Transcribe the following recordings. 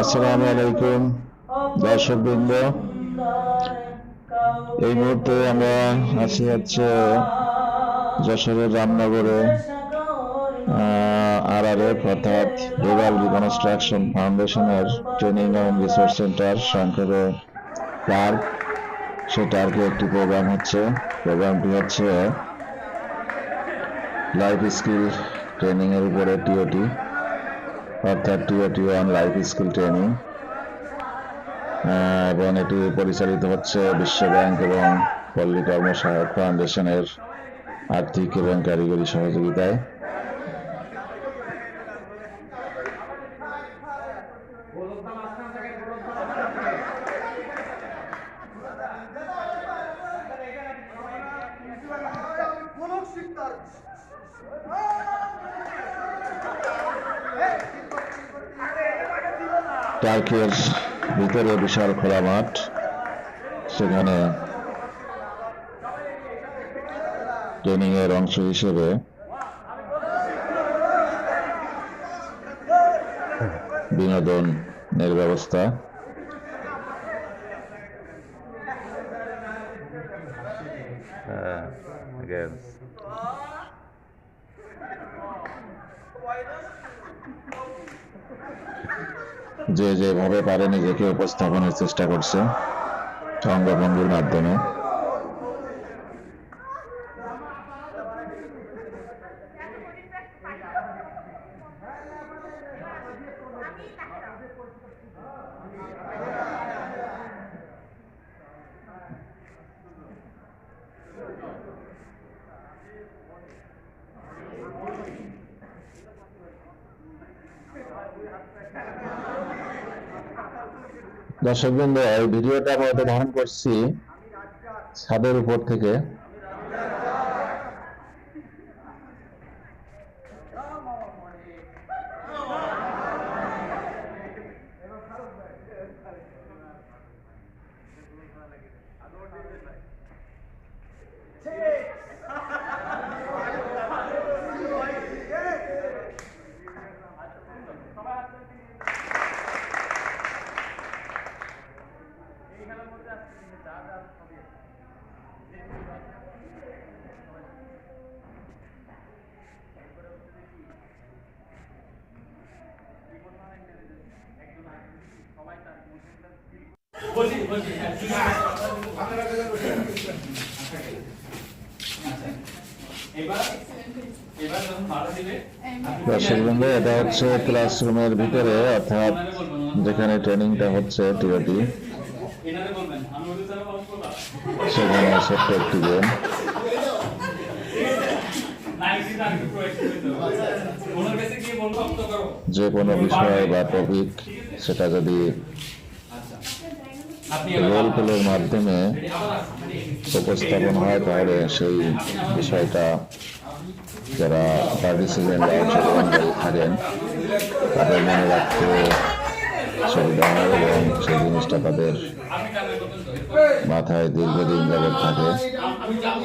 আসসালামু আলাইকুম, দর্শকবৃন্দ। এই মুহূর্তে আমরা আছি হচ্ছে যশোরের রামনগরে আর আর এফ অর্থাৎ রুরাল রিকনস্ট্রাকশন ফাউন্ডেশনের ট্রেনিং অ্যান্ড রিসার্চ সেন্টার শঙ্করে পার্ক। সে পার্কে একটি প্রোগ্রাম হচ্ছে। প্রোগ্রামটি হচ্ছে লাইফ স্কিল ট্রেনিং এর উপরে টিওটি অর্থাৎ TOT one life skill training এবং এটি পরিচালিত হচ্ছে বিশ্ব ব্যাংক এবং পল্লী কর্মসহায়ক ফাউন্ডেশনের আর্থিক এবং কারিগরি সহযোগিতায়। টার্কের ভিতরে বিশাল খোলা মাঠ। সেখানে ট্রেনিং এর অংশ হিসেবে বিনোদনের ব্যবস্থা। যে যেভাবে পারে নিজেকে উপস্থাপনের চেষ্টা করছে অঙ্গভঙ্গির মাধ্যমে। দর্শকবৃন্দ এই ভিডিওটা মূলত ধারণ করছি ছাদের উপর থেকে। যখন ভাড়া দর্শকবৃন্দ এটা হচ্ছে ক্লাসরুমের ভিতরে অর্থাৎ যেখানে ট্রেনিংটা হচ্ছে টিওটি সেখানে ছোট্ট একটি গেম যে কোনো বিষয় বা টপিক সেটা যদি রোল প্লের মাধ্যমে উপস্থাপন হয় তাহলে সেই বিষয়টা যারা পার্টিসিপেন্ট বা অংশগ্রহণকারী থাকেন তাদের মনে রাখতে সুবিধা হয় এবং সেই জিনিসটা তাদের মাথায় দীর্ঘদিন যাবৎ থাকে। যাব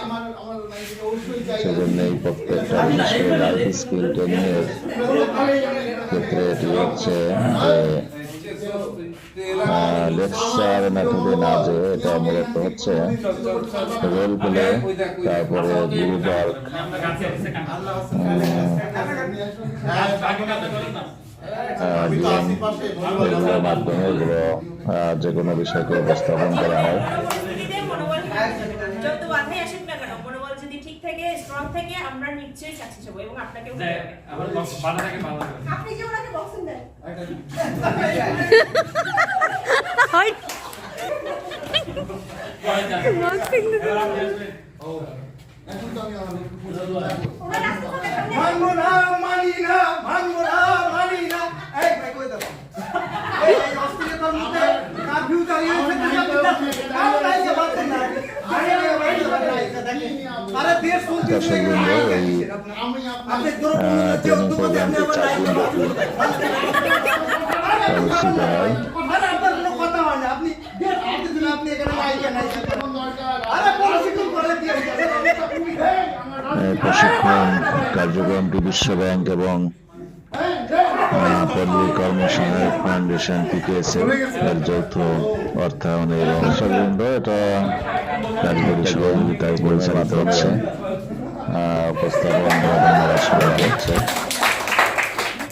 সেজন্যই প্রত্যেকটা বিশেষ করে লাইফ স্কিল ট্রেনিং এর ক্ষেত্রে এটি হচ্ছে যে মেথডে না যে এটা মূলত হচ্ছে রোল তারপরে এগুলোর মাধ্যমে এগুলো আহ, যে কোনো বিষয়কে উপস্থাপন করা হয় থাকে স্ট্রং থাকে আমরা নিশ্চয়ই সাকসেস হব এবং আপনাকেও আপনি যে ওনাকে বক্সিং দেন? মানবো না মানি না মানবো না মানি না এই ভাই কই দাও এই অস্থিরতার মধ্যে কারফিউ চালিয়ে দিচ্ছে কারও নাই যে বাদ প্রশিক্ষণ কার্যক্রমটি বিশ্ব ব্যাংক এবং পল্লী ফাউন্ডেশন পিকেএসএ এর যৌথ অর্থায়নে এবং সর্ববৃন্দ এটা কারিগরি সহযোগিতায় পরিচালিত হচ্ছে। উপস্থাপন হচ্ছে।